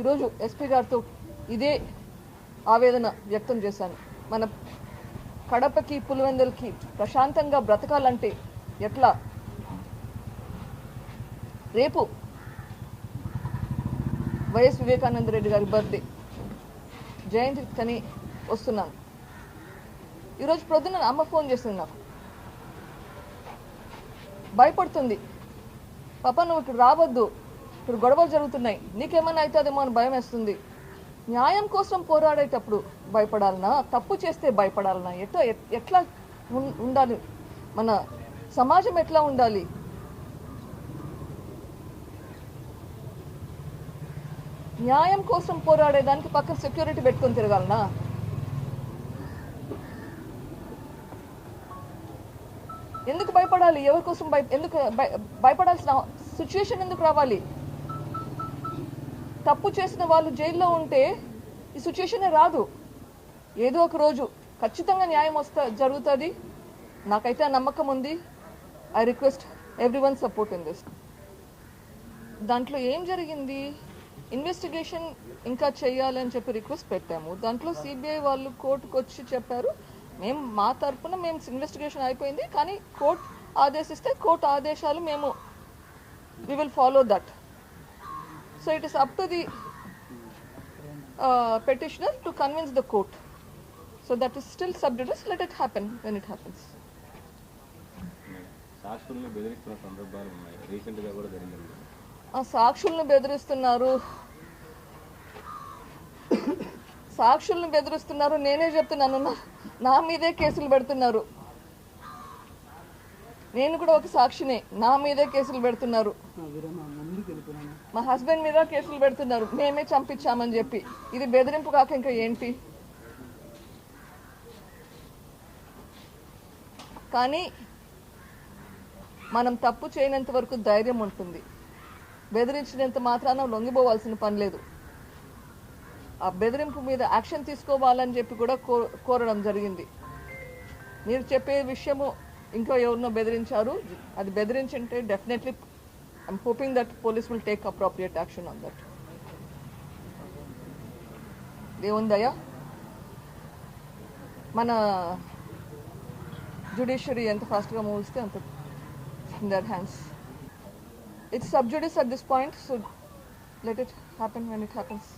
ఈరోజు ఎస్పీ గారితో ఇదే ఆవేదన వ్యక్తం చేశాను. మన కడపకి పులివెందులకి ప్రశాంతంగా బ్రతకాలంటే ఎట్లా? రేపు వైఎస్ వివేకానంద రెడ్డి గారి బర్త్డే. జయంతి కని వస్తున్నాను. ఈరోజు ప్రొద్దున అమ్మ ఫోన్ చేస్తుంది నాకు. భయపడుతుంది. పాప నువ్వు ఇక్కడ రావద్దు. ఇప్పుడు గొడవలు జరుగుతున్నాయి. నీకేమైనా అవుతుందేమో అని భయం వేస్తుంది. న్యాయం కోసం పోరాడేటప్పుడు భయపడాలనా? తప్పు చేస్తే భయపడాలనా? ఎట్లా ఎట్లా ఉండాలి? మన సమాజం ఎట్లా ఉండాలి? న్యాయం కోసం పోరాడేదానికి పక్కన సెక్యూరిటీ పెట్టుకొని తిరగాలనా? ఎందుకు భయపడాలి? ఎవరి కోసం భయ ఎందుకు భయ- భయపడాల్సిన సిచ్యువేషన్ ఎందుకు రావాలి? తప్పు చేసిన వాళ్ళు జైల్లో ఉంటే ఈ సిచ్యుయేషన్ రాదు. ఏదో ఒక రోజు ఖచ్చితంగా న్యాయం వస్తా జరుగుతుంది. నాకైతే ఆ నమ్మకం ఉంది. I request every one support in this దాంట్లో ఏం జరిగింది? ఇన్వెస్టిగేషన్ ఇంకా చేయాలని చెప్పి రిక్వెస్ట్ పెట్టాము. దాంట్లో సిబిఐ వాళ్ళు కోర్టుకు వచ్చి చెప్పారు. మేము మా తరపున మేము ఇన్వెస్టిగేషన్ అయిపోయింది. కానీ కోర్టు ఆదేశిస్తే కోర్టు ఆదేశాలు మేము we will follow that so it is up to the petitioner to convince the court. So that is still subjudice. Let it happen when it happens. సాక్షుల్ని బెదిరిస్తున్న సందర్భాలు ఉన్నాయి రీసెంట్గా కూడా జరిగింది ఆ సాక్షుల్ని బెదిరిస్తున్నారు సాక్షుల్ని బెదిరిస్తున్నారు నేనే చెప్తున్నాను నా మీదే కేసులు పెడుతున్నారు నేను కూడా ఒక సాక్షినే. నా మీదే కేసులు పెడుతున్నారు. మా హస్బెండ్ మీద కేసులు పెడుతున్నారు. మేమే చంపించామని చెప్పి. ఇది బెదిరింపు కాక ఇంకా ఏంటి? కానీ మనం తప్పు చేయనంత వరకు ధైర్యం ఉంటుంది. బెదిరించినంత మాత్రాన లొంగిపోవాల్సిన పని లేదు. ఆ బెదిరింపు మీద యాక్షన్ తీసుకోవాలని చెప్పి కూడా కో- కోరడం జరిగింది. మీరు చెప్పే విషయము ఇంకా ఎవరినో బెదిరించారు. అది బెదిరించి ఉంటే definitely I'm hoping that police will take appropriate action on that ఏముందయ్యా మన జుడిషియరీ ఎంత ఫాస్ట్గా మూవ్ ఇస్తే అంత in their hands it's sub judice at this point so let it happen when it happens